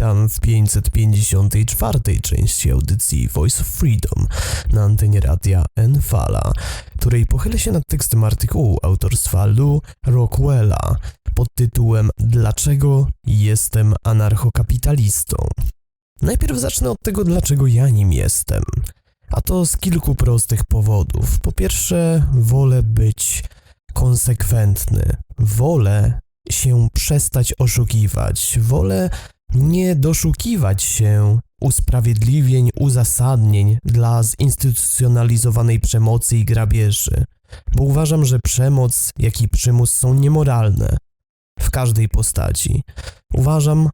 Witam w 554 części audycji Voice of Freedom na antenie radia Enfala, której pochylę się nad tekstem artykułu autorstwa Lou Rockwella pod tytułem Dlaczego jestem anarchokapitalistą? Najpierw zacznę od tego, dlaczego ja nim jestem. A to z kilku prostych powodów. Po pierwsze, wolę być konsekwentny. Wolę się przestać oszukiwać. Wolę nie doszukiwać się usprawiedliwień, uzasadnień dla zinstytucjonalizowanej przemocy i grabieży, bo uważam, że przemoc, jak i przymus są niemoralne w każdej postaci. Uważam,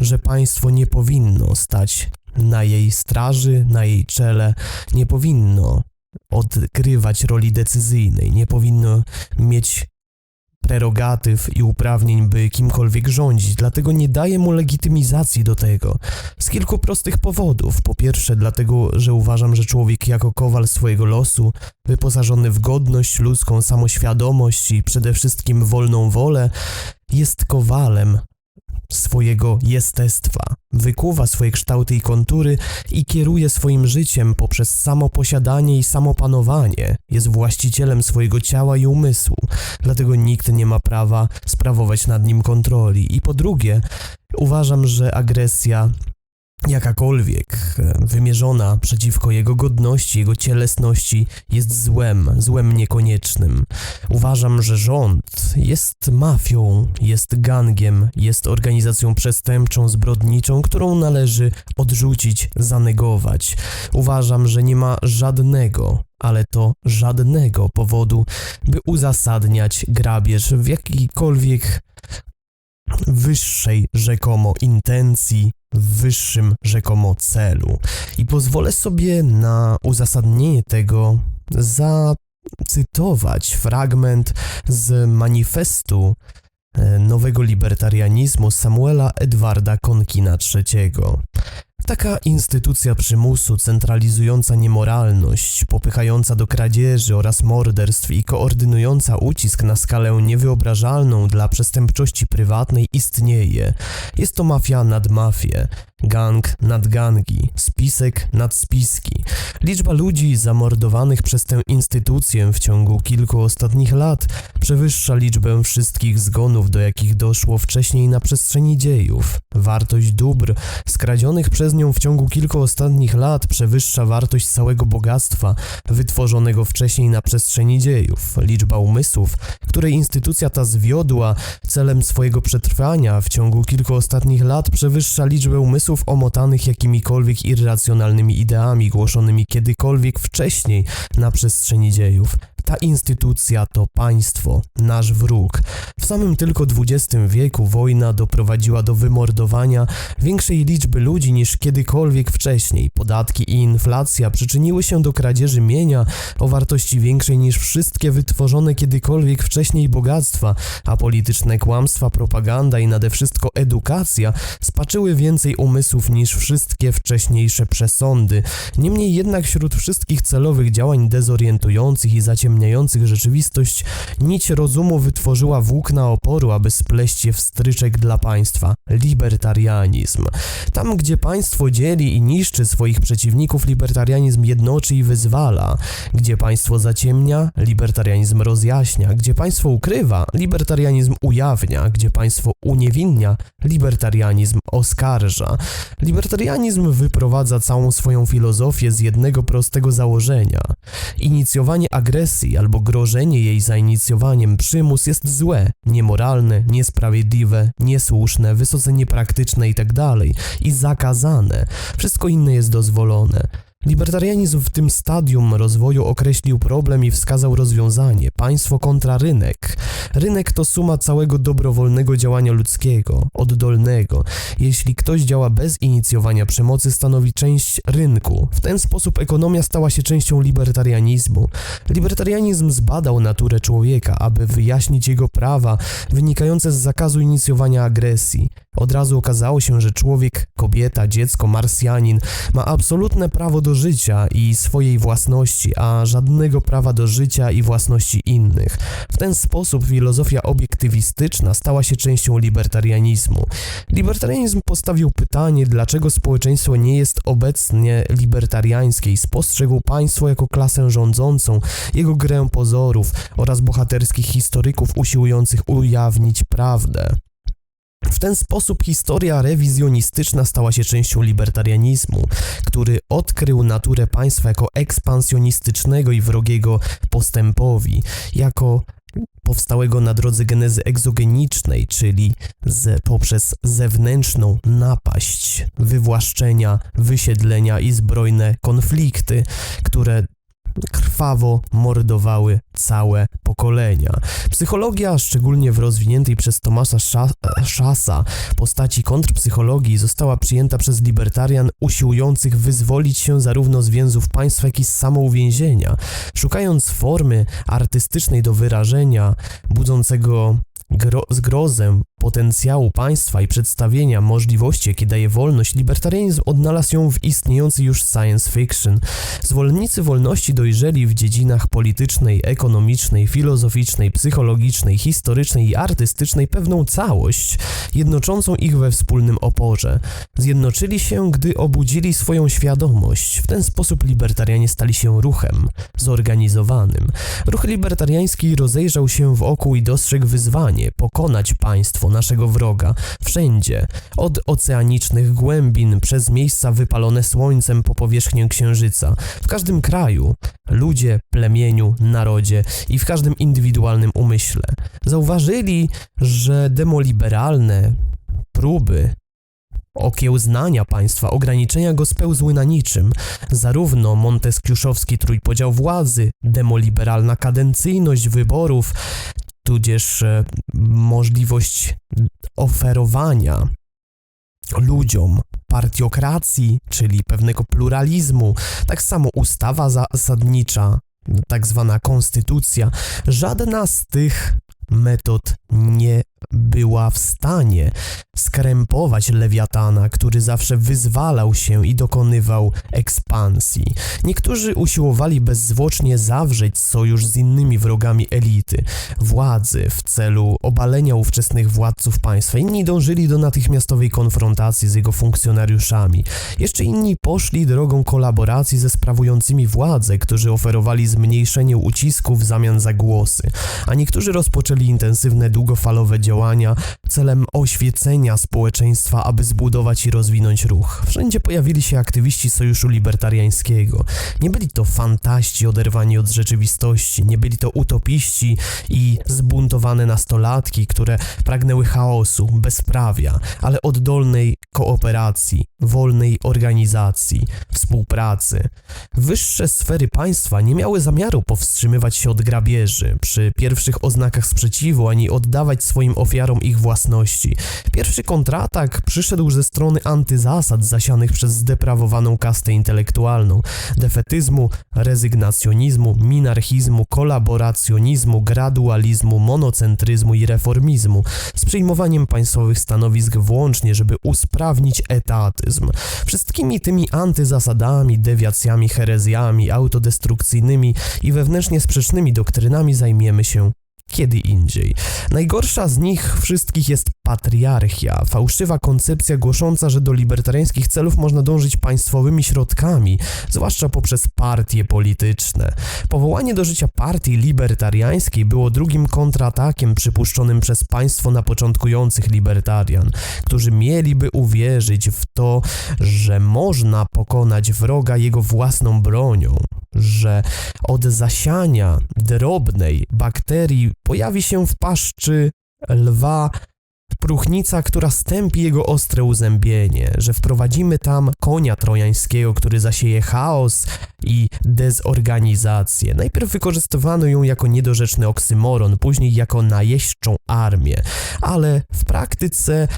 że państwo nie powinno stać na jej straży, na jej czele, nie powinno odgrywać roli decyzyjnej, nie powinno mieć prerogatyw i uprawnień, by kimkolwiek rządzić, dlatego nie daję mu legitymizacji do tego. Z kilku prostych powodów. Po pierwsze, dlatego, że uważam, że człowiek jako kowal swojego losu, wyposażony w godność, ludzką samoświadomość i przede wszystkim wolną wolę, jest kowalem swojego jestestwa, wykuwa swoje kształty i kontury i kieruje swoim życiem poprzez samoposiadanie i samopanowanie. Jest właścicielem swojego ciała i umysłu, dlatego nikt nie ma prawa sprawować nad nim kontroli. I po drugie, uważam, że agresja jakakolwiek e, wymierzona przeciwko jego godności, jego cielesności jest złem, złem niekoniecznym. Uważam, że rząd jest mafią, jest gangiem, jest organizacją przestępczą, zbrodniczą, którą należy odrzucić, zanegować. Uważam, że nie ma żadnego ale to żadnego powodu, by uzasadniać grabież w jakikolwiek wyższej rzekomo intencji, wyższym rzekomo celu. I pozwolę sobie na uzasadnienie tego zacytować fragment z manifestu e, nowego libertarianizmu Samuela Edwarda Konkina III. Taka instytucja przymusu centralizująca niemoralność, popychająca do kradzieży oraz morderstw i koordynująca ucisk na skalę niewyobrażalną dla przestępczości prywatnej istnieje. Jest to mafia nad mafię, gang nad gangi, spisek nad spiski. Liczba ludzi zamordowanych przez tę instytucję w ciągu kilku ostatnich lat przewyższa liczbę wszystkich zgonów, do jakich doszło wcześniej na przestrzeni dziejów. Wartość dóbr skradzionych przez nią w ciągu kilku ostatnich lat przewyższa wartość całego bogactwa wytworzonego wcześniej na przestrzeni dziejów. Liczba umysłów, które instytucja ta zwiodła celem swojego przetrwania w ciągu kilku ostatnich lat przewyższa liczbę umysłów omotanych jakimikolwiek irracjonalnymi ideami głoszonymi kiedykolwiek wcześniej na przestrzeni dziejów. Ta instytucja to państwo, nasz wróg. Samym tylko XX wieku wojna doprowadziła do wymordowania większej liczby ludzi niż kiedykolwiek wcześniej. Podatki i inflacja przyczyniły się do kradzieży mienia o wartości większej niż wszystkie wytworzone kiedykolwiek wcześniej bogactwa, a polityczne kłamstwa, propaganda i nade wszystko edukacja spaczyły więcej umysłów niż wszystkie wcześniejsze przesądy. Niemniej jednak wśród wszystkich celowych działań dezorientujących i zaciemniających rzeczywistość, nić rozumu wytworzyła włókna oporu, aby spleść je w stryczek dla państwa libertarianizm. Tam, gdzie państwo dzieli i niszczy swoich przeciwników, libertarianizm jednoczy i wyzwala. Gdzie państwo zaciemnia, libertarianizm rozjaśnia. Gdzie państwo ukrywa, libertarianizm ujawnia. Gdzie państwo uniewinnia, libertarianizm oskarża. Libertarianizm wyprowadza całą swoją filozofię z jednego prostego założenia. Inicjowanie agresji albo grożenie jej zainicjowaniem przymus jest złe, niemoralne, niesprawiedliwe, niesłuszne, wysoce niepraktyczne itd. Tak i zakazane. Wszystko inne jest dozwolone. Libertarianizm w tym stadium rozwoju określił problem i wskazał rozwiązanie państwo kontra rynek. Rynek to suma całego dobrowolnego działania ludzkiego, oddolnego. Jeśli ktoś działa bez inicjowania przemocy, stanowi część rynku. W ten sposób ekonomia stała się częścią libertarianizmu. Libertarianizm zbadał naturę człowieka, aby wyjaśnić jego prawa wynikające z zakazu inicjowania agresji. Od razu okazało się, że człowiek, kobieta, dziecko, marsjanin ma absolutne prawo do życia i swojej własności, a żadnego prawa do życia i własności innych. W ten sposób filozofia obiektywistyczna stała się częścią libertarianizmu. Libertarianizm postawił pytanie, dlaczego społeczeństwo nie jest obecnie libertariańskie i spostrzegł państwo jako klasę rządzącą, jego grę pozorów oraz bohaterskich historyków usiłujących ujawnić prawdę. W ten sposób historia rewizjonistyczna stała się częścią libertarianizmu, który odkrył naturę państwa jako ekspansjonistycznego i wrogiego postępowi, jako powstałego na drodze genezy egzogenicznej, czyli z, poprzez zewnętrzną napaść, wywłaszczenia, wysiedlenia i zbrojne konflikty, które krwawo mordowały całe pokolenia. Psychologia, szczególnie w rozwiniętej przez Tomasza Szasa postaci kontrpsychologii, została przyjęta przez libertarian usiłujących wyzwolić się zarówno z więzów państwa, jak i z samouwięzienia, szukając formy artystycznej do wyrażenia, budzącego gro zgrozę potencjału państwa i przedstawienia możliwości, jakie daje wolność, libertarianizm odnalazł ją w istniejący już science fiction. Zwolennicy wolności dojrzeli w dziedzinach politycznej, ekonomicznej, filozoficznej, psychologicznej, historycznej i artystycznej pewną całość, jednoczącą ich we wspólnym oporze. Zjednoczyli się, gdy obudzili swoją świadomość. W ten sposób libertarianie stali się ruchem, zorganizowanym. Ruch libertariański rozejrzał się wokół i dostrzegł wyzwanie pokonać państwo, naszego wroga, wszędzie, od oceanicznych głębin, przez miejsca wypalone słońcem po powierzchnię księżyca, w każdym kraju, ludzie, plemieniu, narodzie i w każdym indywidualnym umyśle. Zauważyli, że demoliberalne próby okiełznania państwa, ograniczenia go spełzły na niczym. Zarówno monteskiuszowski trójpodział władzy, demoliberalna kadencyjność wyborów, tudzież e, możliwość oferowania ludziom partiokracji, czyli pewnego pluralizmu, tak samo ustawa zasadnicza, tak zwana konstytucja, żadna z tych metod nie była w stanie skrępować lewiatana, który zawsze wyzwalał się i dokonywał ekspansji. Niektórzy usiłowali bezzwłocznie zawrzeć sojusz z innymi wrogami elity, władzy w celu obalenia ówczesnych władców państwa. Inni dążyli do natychmiastowej konfrontacji z jego funkcjonariuszami. Jeszcze inni poszli drogą kolaboracji ze sprawującymi władzę, którzy oferowali zmniejszenie ucisku w zamian za głosy, a niektórzy rozpoczęli intensywne, długofalowe działania celem oświecenia społeczeństwa, aby zbudować i rozwinąć ruch. Wszędzie pojawili się aktywiści Sojuszu Libertariańskiego. Nie byli to fantaści oderwani od rzeczywistości, nie byli to utopiści i zbuntowane nastolatki, które pragnęły chaosu, bezprawia, ale oddolnej kooperacji, wolnej organizacji, współpracy. Wyższe sfery państwa nie miały zamiaru powstrzymywać się od grabieży przy pierwszych oznakach sprzeciwu, ani oddawać swoim ofiarom ich własności. Pierwszy kontratak przyszedł ze strony antyzasad zasianych przez zdeprawowaną kastę intelektualną, defetyzmu, rezygnacjonizmu, minarchizmu, kolaboracjonizmu, gradualizmu, monocentryzmu i reformizmu, z przyjmowaniem państwowych stanowisk włącznie, żeby usprawnić etatyzm. Wszystkimi tymi antyzasadami, dewiacjami, herezjami, autodestrukcyjnymi i wewnętrznie sprzecznymi doktrynami zajmiemy się kiedy indziej. Najgorsza z nich wszystkich jest patriarchia, fałszywa koncepcja głosząca, że do libertariańskich celów można dążyć państwowymi środkami, zwłaszcza poprzez partie polityczne. Powołanie do życia partii libertariańskiej było drugim kontratakiem przypuszczonym przez państwo na początkujących libertarian, którzy mieliby uwierzyć w to, że można pokonać wroga jego własną bronią, że od zasiania drobnej bakterii pojawi się w paszczy lwa próchnica, która stępi jego ostre uzębienie, że wprowadzimy tam konia trojańskiego, który zasieje chaos i dezorganizację. Najpierw wykorzystywano ją jako niedorzeczny oksymoron, później jako najeźdźczą armię, ale w praktyce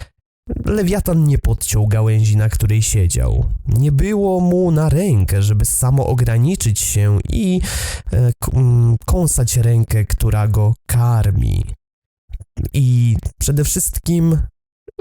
Lewiatan nie podciął gałęzi, na której siedział. Nie było mu na rękę, żeby samo ograniczyć się i e, mm, kąsać rękę, która go karmi. I przede wszystkim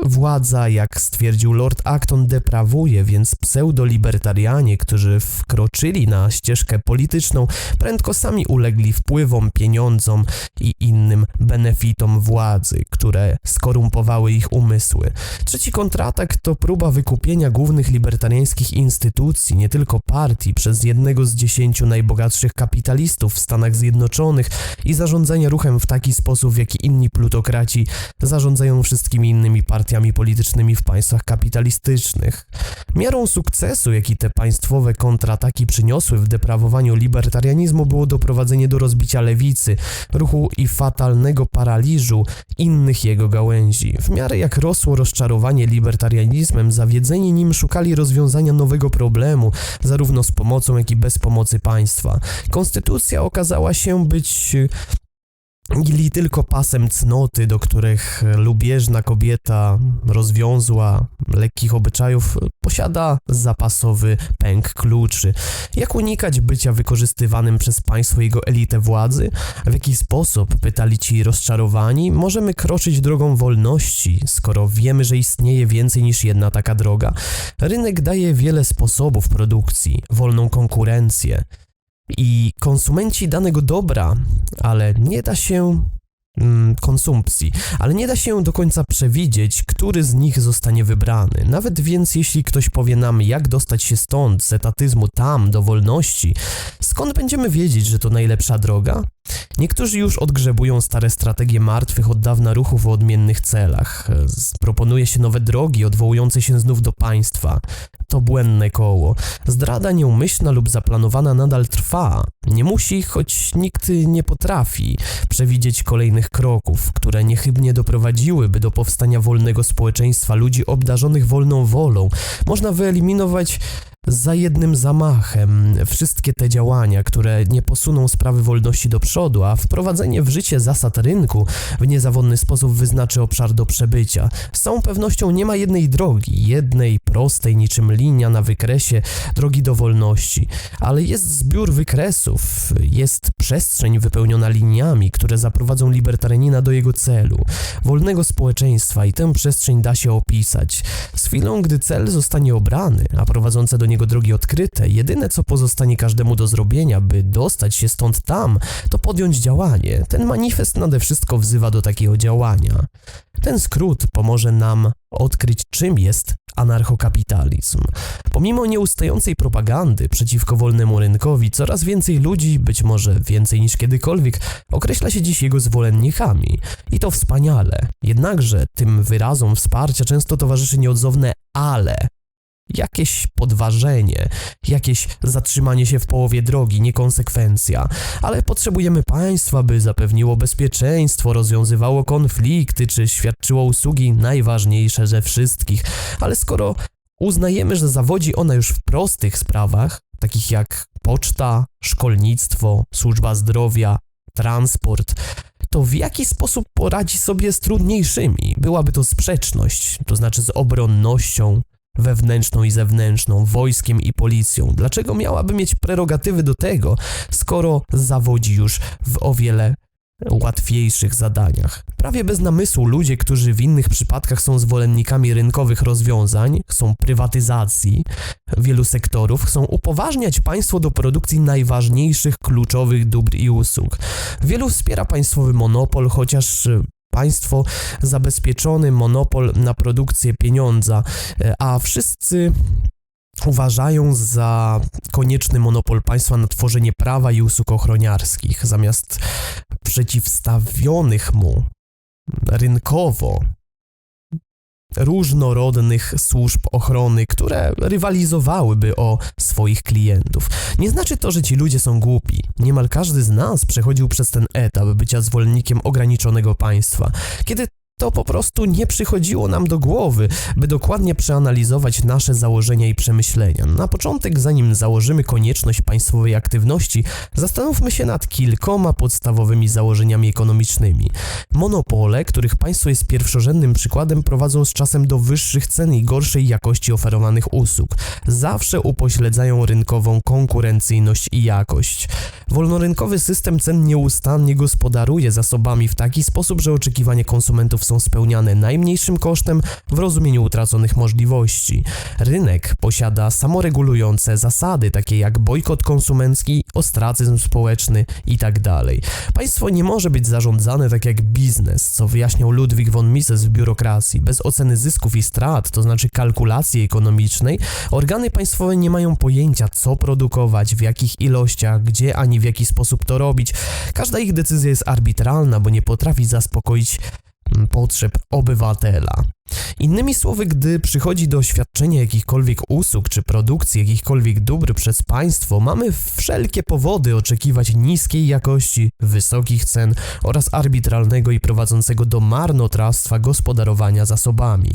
Władza, jak stwierdził Lord Acton, deprawuje, więc pseudolibertarianie, którzy wkroczyli na ścieżkę polityczną, prędko sami ulegli wpływom, pieniądzom i innym benefitom władzy, które skorumpowały ich umysły. Trzeci kontratak to próba wykupienia głównych libertariańskich instytucji, nie tylko partii, przez jednego z dziesięciu najbogatszych kapitalistów w Stanach Zjednoczonych i zarządzania ruchem w taki sposób, w jaki inni plutokraci zarządzają wszystkimi innymi partiami politycznymi w państwach kapitalistycznych. Miarą sukcesu, jaki te państwowe kontrataki przyniosły w deprawowaniu libertarianizmu, było doprowadzenie do rozbicia lewicy, ruchu i fatalnego paraliżu innych jego gałęzi. W miarę jak rosło rozczarowanie libertarianizmem, zawiedzeni nim szukali rozwiązania nowego problemu, zarówno z pomocą, jak i bez pomocy państwa. Konstytucja okazała się być Gili tylko pasem cnoty, do których lubieżna kobieta rozwiązła lekkich obyczajów, posiada zapasowy pęk kluczy. Jak unikać bycia wykorzystywanym przez państwo jego elitę władzy? W jaki sposób, pytali ci rozczarowani, możemy kroczyć drogą wolności, skoro wiemy, że istnieje więcej niż jedna taka droga? Rynek daje wiele sposobów produkcji, wolną konkurencję i konsumenci danego dobra, ale nie da się mm, konsumpcji, ale nie da się do końca przewidzieć, który z nich zostanie wybrany. Nawet więc, jeśli ktoś powie nam, jak dostać się stąd, z etatyzmu tam, do wolności, skąd będziemy wiedzieć, że to najlepsza droga? Niektórzy już odgrzebują stare strategie martwych od dawna ruchów o odmiennych celach. Proponuje się nowe drogi odwołujące się znów do państwa. To błędne koło. Zdrada nieumyślna lub zaplanowana nadal trwa. Nie musi, choć nikt nie potrafi przewidzieć kolejnych kroków, które niechybnie doprowadziłyby do powstania wolnego społeczeństwa ludzi obdarzonych wolną wolą. Można wyeliminować za jednym zamachem wszystkie te działania, które nie posuną sprawy wolności do przodu, a wprowadzenie w życie zasad rynku w niezawodny sposób wyznaczy obszar do przebycia. Z całą pewnością nie ma jednej drogi, jednej prostej niczym linia na wykresie drogi do wolności, ale jest zbiór wykresów, jest przestrzeń wypełniona liniami, które zaprowadzą libertarianina do jego celu, wolnego społeczeństwa i tę przestrzeń da się opisać. Z chwilą, gdy cel zostanie obrany, a prowadzące do niego drogi odkryte, jedyne co pozostanie każdemu do zrobienia, by dostać się stąd tam, to podjąć działanie. Ten manifest nade wszystko wzywa do takiego działania. Ten skrót pomoże nam odkryć, czym jest anarchokapitalizm. Pomimo nieustającej propagandy przeciwko wolnemu rynkowi, coraz więcej ludzi, być może więcej niż kiedykolwiek, określa się dziś jego zwolennikami. I to wspaniale. Jednakże tym wyrazom wsparcia często towarzyszy nieodzowne ale, jakieś podważenie, jakieś zatrzymanie się w połowie drogi, niekonsekwencja, ale potrzebujemy państwa, by zapewniło bezpieczeństwo, rozwiązywało konflikty czy świadczyło usługi najważniejsze ze wszystkich. Ale skoro uznajemy, że zawodzi ona już w prostych sprawach, takich jak poczta, szkolnictwo, służba zdrowia, transport, to w jaki sposób poradzi sobie z trudniejszymi? Byłaby to sprzeczność, to znaczy z obronnością, wewnętrzną i zewnętrzną, wojskiem i policją. Dlaczego miałaby mieć prerogatywy do tego, skoro zawodzi już w o wiele łatwiejszych zadaniach. Prawie bez namysłu ludzie, którzy w innych przypadkach są zwolennikami rynkowych rozwiązań, chcą prywatyzacji wielu sektorów, chcą upoważniać państwo do produkcji najważniejszych kluczowych dóbr i usług. Wielu wspiera państwowy monopol, chociaż państwo zabezpieczony monopol na produkcję pieniądza, e, a wszyscy uważają za konieczny monopol państwa na tworzenie prawa i usług ochroniarskich, zamiast przeciwstawionych mu rynkowo różnorodnych służb ochrony, które rywalizowałyby o swoich klientów. Nie znaczy to, że ci ludzie są głupi. Niemal każdy z nas przechodził przez ten etap bycia zwolennikiem ograniczonego państwa. Kiedy to po prostu nie przychodziło nam do głowy, by dokładnie przeanalizować nasze założenia i przemyślenia. Na początek, zanim założymy konieczność państwowej aktywności, zastanówmy się nad kilkoma podstawowymi założeniami ekonomicznymi. Monopole, których państwo jest pierwszorzędnym przykładem, prowadzą z czasem do wyższych cen i gorszej jakości oferowanych usług. Zawsze upośledzają rynkową konkurencyjność i jakość. Wolnorynkowy system cen nieustannie gospodaruje zasobami w taki sposób, że oczekiwania konsumentów są są spełniane najmniejszym kosztem w rozumieniu utraconych możliwości. Rynek posiada samoregulujące zasady, takie jak bojkot konsumencki, ostracyzm społeczny itd. Państwo nie może być zarządzane tak jak biznes, co wyjaśniał Ludwik von Mises w biurokracji. Bez oceny zysków i strat, to znaczy kalkulacji ekonomicznej, organy państwowe nie mają pojęcia, co produkować, w jakich ilościach, gdzie ani w jaki sposób to robić. Każda ich decyzja jest arbitralna, bo nie potrafi zaspokoić potrzeb obywatela. Innymi słowy, gdy przychodzi do świadczenia jakichkolwiek usług czy produkcji jakichkolwiek dóbr przez państwo, mamy wszelkie powody oczekiwać niskiej jakości, wysokich cen oraz arbitralnego i prowadzącego do marnotrawstwa gospodarowania zasobami.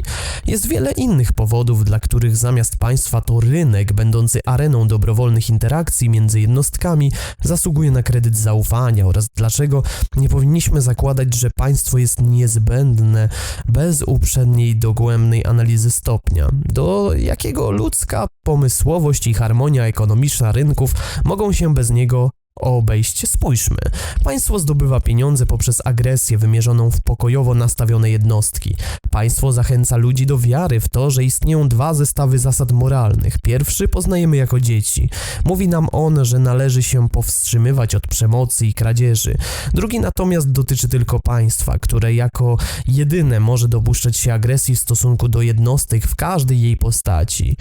Jest wiele innych powodów, dla których zamiast państwa to rynek, będący areną dobrowolnych interakcji między jednostkami, zasługuje na kredyt zaufania oraz dlaczego nie powinniśmy zakładać, że państwo jest niezbędne bez uprzedniej dogłębnej analizy stopnia, do jakiego ludzka pomysłowość i harmonia ekonomiczna rynków mogą się bez niego obejść. Spójrzmy. Państwo zdobywa pieniądze poprzez agresję wymierzoną w pokojowo nastawione jednostki. Państwo zachęca ludzi do wiary w to, że istnieją dwa zestawy zasad moralnych. Pierwszy poznajemy jako dzieci. Mówi nam on, że należy się powstrzymywać od przemocy i kradzieży. Drugi natomiast dotyczy tylko państwa, które jako jedyne może dopuszczać się agresji w stosunku do jednostek w każdej jej postaci.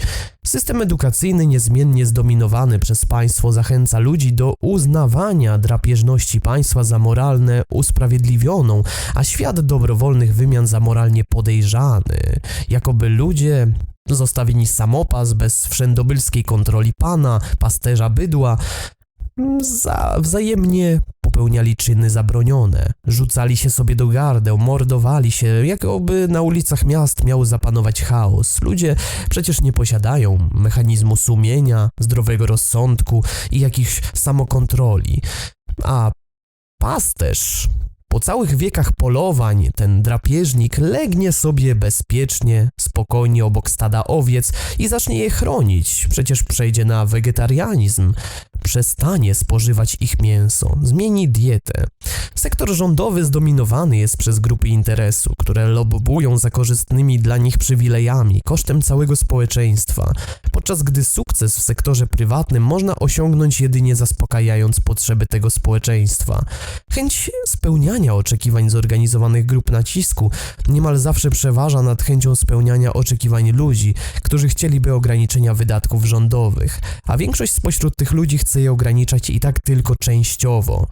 System edukacyjny niezmiennie zdominowany przez państwo zachęca ludzi do uznawania drapieżności państwa za moralne usprawiedliwioną, a świat dobrowolnych wymian za moralnie podejrzany. Jakoby ludzie zostawieni samopas bez wszędobylskiej kontroli pana, pasterza bydła, za wzajemnie popełniali czyny zabronione, rzucali się sobie do gardeł, mordowali się, jakoby na ulicach miast miał zapanować chaos. Ludzie przecież nie posiadają mechanizmu sumienia, zdrowego rozsądku i jakichś samokontroli. A pasterz po całych wiekach polowań ten drapieżnik legnie sobie bezpiecznie, spokojnie obok stada owiec i zacznie je chronić. Przecież przejdzie na wegetarianizm, przestanie spożywać ich mięso, zmieni dietę. Sektor rządowy zdominowany jest przez grupy interesu, które lobbują za korzystnymi dla nich przywilejami kosztem całego społeczeństwa, podczas gdy sukces w sektorze prywatnym można osiągnąć jedynie zaspokajając potrzeby tego społeczeństwa. Chęć spełniania oczekiwań zorganizowanych grup nacisku niemal zawsze przeważa nad chęcią spełniania oczekiwań ludzi, którzy chcieliby ograniczenia wydatków rządowych, a większość spośród tych ludzi chce je ograniczać i tak tylko częściowo.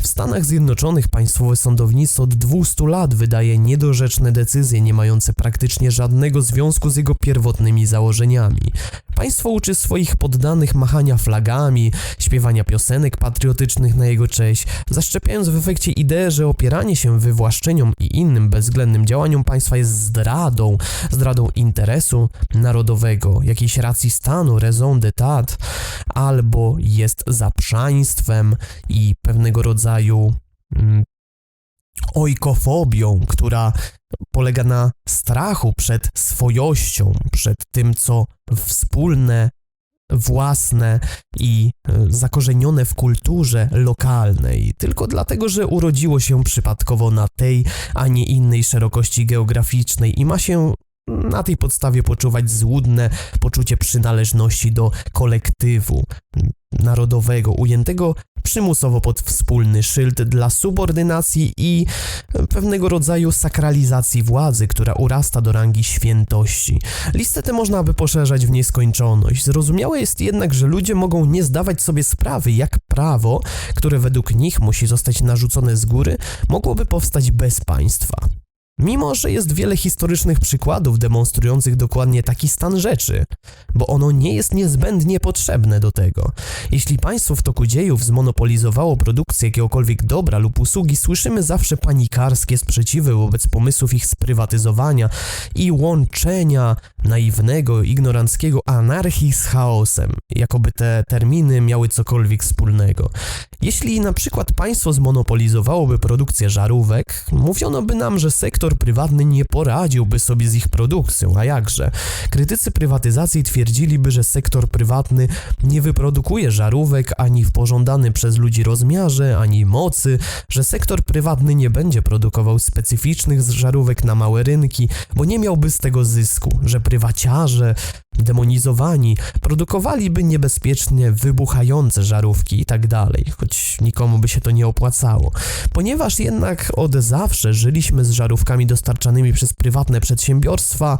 W Stanach Zjednoczonych państwowe sądownictwo od 200 lat wydaje niedorzeczne decyzje, nie mające praktycznie żadnego związku z jego pierwotnymi założeniami. Państwo uczy swoich poddanych machania flagami, śpiewania piosenek patriotycznych na jego cześć, zaszczepiając w efekcie ideę, że opieranie się wywłaszczeniom i innym bezwzględnym działaniom państwa jest zdradą, zdradą interesu narodowego, jakiejś racji stanu, raison d'etat, albo jest zaprzaństwem i pewnego rodzaju mm, ojkofobią, która polega na strachu przed swojością, przed tym, co wspólne, własne i e, zakorzenione w kulturze lokalnej, tylko dlatego, że urodziło się przypadkowo na tej, a nie innej szerokości geograficznej i ma się na tej podstawie poczuwać złudne poczucie przynależności do kolektywu narodowego, ujętego przymusowo pod wspólny szyld dla subordynacji i pewnego rodzaju sakralizacji władzy, która urasta do rangi świętości. Listę tę można by poszerzać w nieskończoność. Zrozumiałe jest jednak, że ludzie mogą nie zdawać sobie sprawy, jak prawo, które według nich musi zostać narzucone z góry, mogłoby powstać bez państwa. Mimo, że jest wiele historycznych przykładów demonstrujących dokładnie taki stan rzeczy, bo ono nie jest niezbędnie potrzebne do tego. Jeśli państwo w toku dziejów zmonopolizowało produkcję jakiegokolwiek dobra lub usługi, słyszymy zawsze panikarskie sprzeciwy wobec pomysłów ich sprywatyzowania i łączenia naiwnego, ignoranckiego anarchii z chaosem, jakoby te terminy miały cokolwiek wspólnego. Jeśli na przykład państwo zmonopolizowałoby produkcję żarówek, mówiono by nam, że sektor sektor prywatny nie poradziłby sobie z ich produkcją, a jakże. Krytycy prywatyzacji twierdziliby, że sektor prywatny nie wyprodukuje żarówek ani w pożądanym przez ludzi rozmiarze, ani mocy, że sektor prywatny nie będzie produkował specyficznych żarówek na małe rynki, bo nie miałby z tego zysku, że prywaciarze, demonizowani, produkowaliby niebezpiecznie wybuchające żarówki i tak dalej, choć nikomu by się to nie opłacało. Ponieważ jednak od zawsze żyliśmy z żarówkami dostarczanymi przez prywatne przedsiębiorstwa,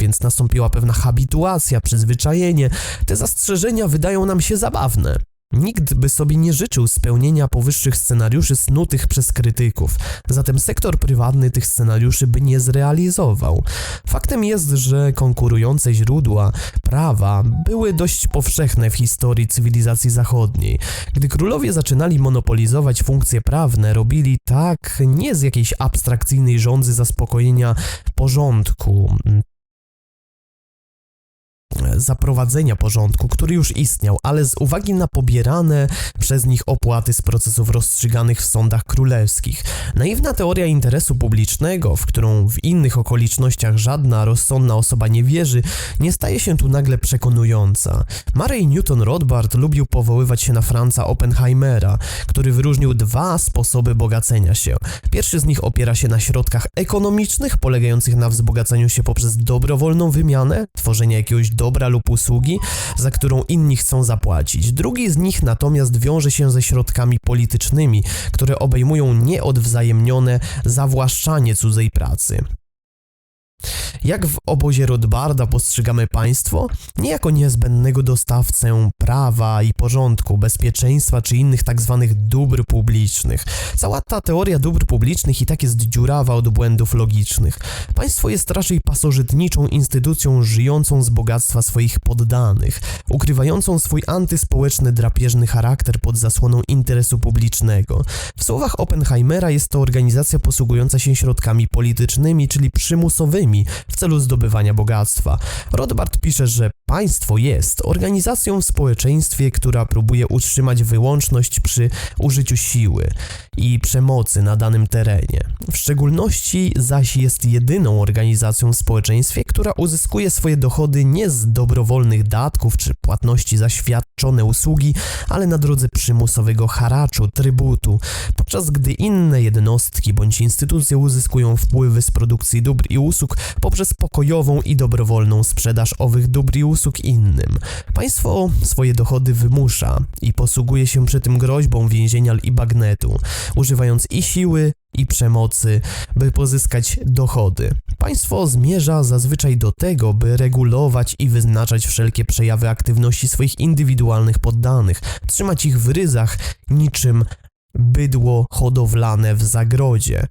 więc nastąpiła pewna habituacja, przyzwyczajenie, te zastrzeżenia wydają nam się zabawne. Nikt by sobie nie życzył spełnienia powyższych scenariuszy snutych przez krytyków, zatem sektor prywatny tych scenariuszy by nie zrealizował. Faktem jest, że konkurujące źródła prawa były dość powszechne w historii cywilizacji zachodniej. Gdy królowie zaczynali monopolizować funkcje prawne, robili tak nie z jakiejś abstrakcyjnej rządzy zaspokojenia porządku, zaprowadzenia porządku, który już istniał, ale z uwagi na pobierane przez nich opłaty z procesów rozstrzyganych w sądach królewskich. Naiwna teoria interesu publicznego, w którą w innych okolicznościach żadna rozsądna osoba nie wierzy, nie staje się tu nagle przekonująca. Murray Newton Rothbard lubił powoływać się na Franza Oppenheimera, który wyróżnił dwa sposoby bogacenia się. Pierwszy z nich opiera się na środkach ekonomicznych, polegających na wzbogacaniu się poprzez dobrowolną wymianę, tworzenie jakiegoś dobra lub usługi, za którą inni chcą zapłacić. Drugi z nich natomiast wiąże się ze środkami politycznymi, które obejmują nieodwzajemnione zawłaszczanie cudzej pracy. Jak w obozie Rothbarda postrzegamy państwo? Nie jako niezbędnego dostawcę prawa i porządku, bezpieczeństwa czy innych tak zwanych dóbr publicznych. Cała ta teoria dóbr publicznych i tak jest dziurawa od błędów logicznych. Państwo jest raczej pasożytniczą instytucją żyjącą z bogactwa swoich poddanych, ukrywającą swój antyspołeczny drapieżny charakter pod zasłoną interesu publicznego. W słowach Oppenheimera jest to organizacja posługująca się środkami politycznymi, czyli przymusowymi, w celu zdobywania bogactwa. Rothbard pisze, że państwo jest organizacją w społeczeństwie, która próbuje utrzymać wyłączność przy użyciu siły i przemocy na danym terenie. W szczególności zaś jest jedyną organizacją w społeczeństwie, która uzyskuje swoje dochody nie z dobrowolnych datków czy płatności za świadczone usługi, ale na drodze przymusowego haraczu, trybutu, podczas gdy inne jednostki bądź instytucje uzyskują wpływy z produkcji dóbr i usług poprzez pokojową i dobrowolną sprzedaż owych dóbr i usług innym. Państwo swoje dochody wymusza i posługuje się przy tym groźbą więzienia i bagnetu, używając i siły, i przemocy, by pozyskać dochody. Państwo zmierza zazwyczaj do tego, by regulować i wyznaczać wszelkie przejawy aktywności swoich indywidualnych poddanych, trzymać ich w ryzach niczym bydło hodowlane w zagrodzie.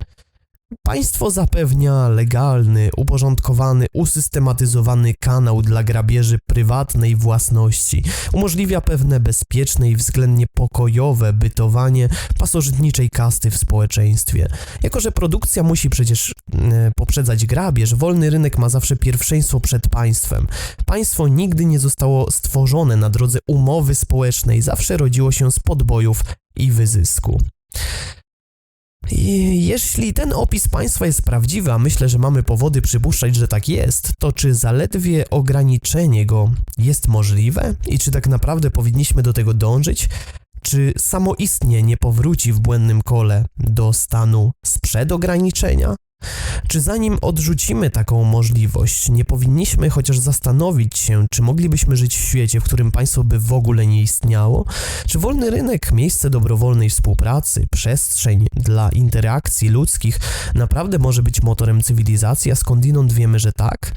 Państwo zapewnia legalny, uporządkowany, usystematyzowany kanał dla grabieży prywatnej własności. Umożliwia pewne bezpieczne i względnie pokojowe bytowanie pasożytniczej kasty w społeczeństwie. Jako, że produkcja musi przecież e, poprzedzać grabież, wolny rynek ma zawsze pierwszeństwo przed państwem. Państwo nigdy nie zostało stworzone na drodze umowy społecznej, zawsze rodziło się z podbojów i wyzysku. Jeśli ten opis państwa jest prawdziwy, a myślę, że mamy powody przypuszczać, że tak jest, to czy zaledwie ograniczenie go jest możliwe i czy tak naprawdę powinniśmy do tego dążyć? Czy samoistnie nie powróci w błędnym kole do stanu sprzed ograniczenia? Czy zanim odrzucimy taką możliwość, nie powinniśmy chociaż zastanowić się, czy moglibyśmy żyć w świecie, w którym państwo by w ogóle nie istniało? Czy wolny rynek, miejsce dobrowolnej współpracy, przestrzeń dla interakcji ludzkich naprawdę może być motorem cywilizacji, a skądinąd wiemy, że tak?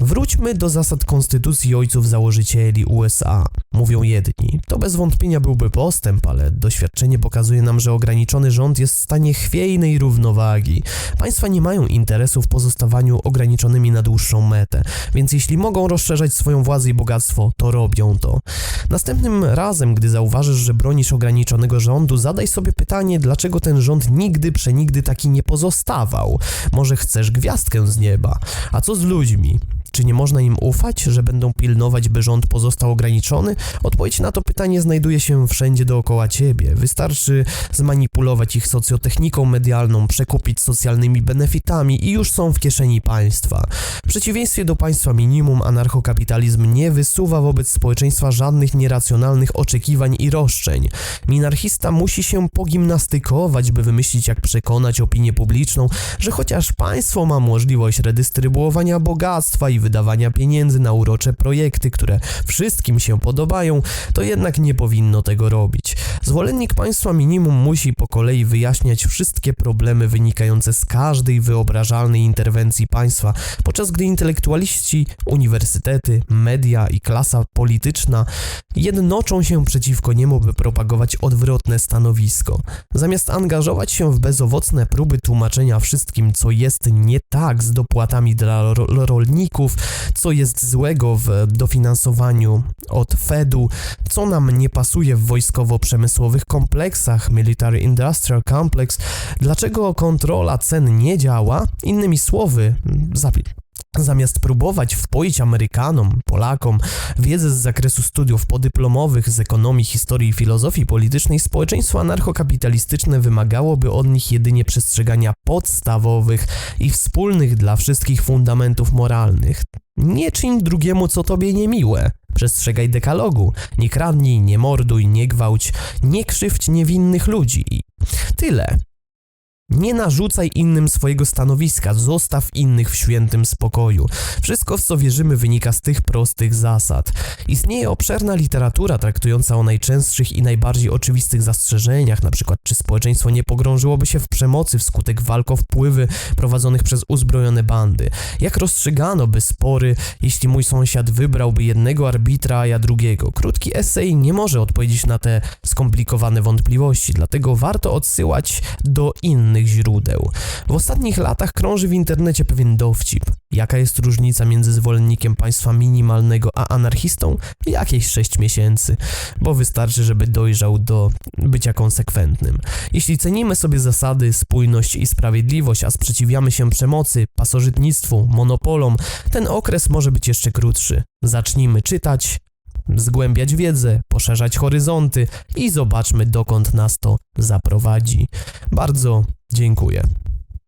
Wróćmy do zasad konstytucji ojców założycieli USA. Mówią jedni. To bez wątpienia byłby postęp, ale doświadczenie pokazuje nam, że ograniczony rząd jest w stanie chwiejnej równowagi. Państwa nie mają interesu w pozostawaniu ograniczonymi na dłuższą metę, więc jeśli mogą rozszerzać swoją władzę i bogactwo, to robią to. Następnym razem, gdy zauważysz, że bronisz ograniczonego rządu, zadaj sobie pytanie, dlaczego ten rząd nigdy przenigdy taki nie pozostawał. Może chcesz gwiazdkę z nieba? A co z ludźmi? Czy nie można im ufać, że będą pilnować, by rząd pozostał ograniczony? Odpowiedź na to pytanie znajduje się wszędzie dookoła ciebie. Wystarczy zmanipulować ich socjotechniką medialną, przekupić socjalnymi benefitami i już są w kieszeni państwa. W przeciwieństwie do państwa minimum, anarchokapitalizm nie wysuwa wobec społeczeństwa żadnych nieracjonalnych oczekiwań i roszczeń. Minarchista musi się pogimnastykować, by wymyślić, jak przekonać opinię publiczną, że chociaż państwo ma możliwość redystrybuowania bogactwa i wydawania pieniędzy na urocze projekty, które wszystkim się podobają, to jednak nie powinno tego robić. Zwolennik państwa minimum musi po kolei wyjaśniać wszystkie problemy wynikające z każdej wyobrażalnej interwencji państwa, podczas gdy intelektualiści, uniwersytety, media i klasa polityczna jednoczą się przeciwko niemu, by propagować odwrotne stanowisko. Zamiast angażować się w bezowocne próby tłumaczenia wszystkim, co jest nie tak z dopłatami dla ro co jest złego w dofinansowaniu od Fedu, co nam nie pasuje w wojskowo-przemysłowych kompleksach Military Industrial Complex, dlaczego kontrola cen nie działa, innymi słowy, Zamiast próbować wpoić Amerykanom, Polakom wiedzę z zakresu studiów podyplomowych z ekonomii, historii i filozofii politycznej, społeczeństwo anarchokapitalistyczne wymagałoby od nich jedynie przestrzegania podstawowych i wspólnych dla wszystkich fundamentów moralnych. Nie czyń drugiemu, co tobie niemiłe. Przestrzegaj dekalogu. Nie kradnij, nie morduj, nie gwałć, nie krzywdź niewinnych ludzi. Tyle. Nie narzucaj innym swojego stanowiska, zostaw innych w świętym spokoju. Wszystko, w co wierzymy, wynika z tych prostych zasad. Istnieje obszerna literatura traktująca o najczęstszych i najbardziej oczywistych zastrzeżeniach, np. czy społeczeństwo nie pogrążyłoby się w przemocy wskutek walk o wpływy prowadzonych przez uzbrojone bandy. Jak rozstrzygano by spory, jeśli mój sąsiad wybrałby jednego arbitra, a ja drugiego. Krótki esej nie może odpowiedzieć na te skomplikowane wątpliwości, dlatego warto odsyłać do źródeł. W ostatnich latach krąży w internecie pewien dowcip. Jaka jest różnica między zwolennikiem państwa minimalnego a anarchistą? Jakieś 6 miesięcy, bo wystarczy, żeby dojrzał do bycia konsekwentnym. Jeśli cenimy sobie zasady, spójność i sprawiedliwość, a sprzeciwiamy się przemocy, pasożytnictwu, monopolom, ten okres może być jeszcze krótszy. Zacznijmy czytać, zgłębiać wiedzę, poszerzać horyzonty i zobaczmy, dokąd nas to zaprowadzi. Bardzo dziękuję.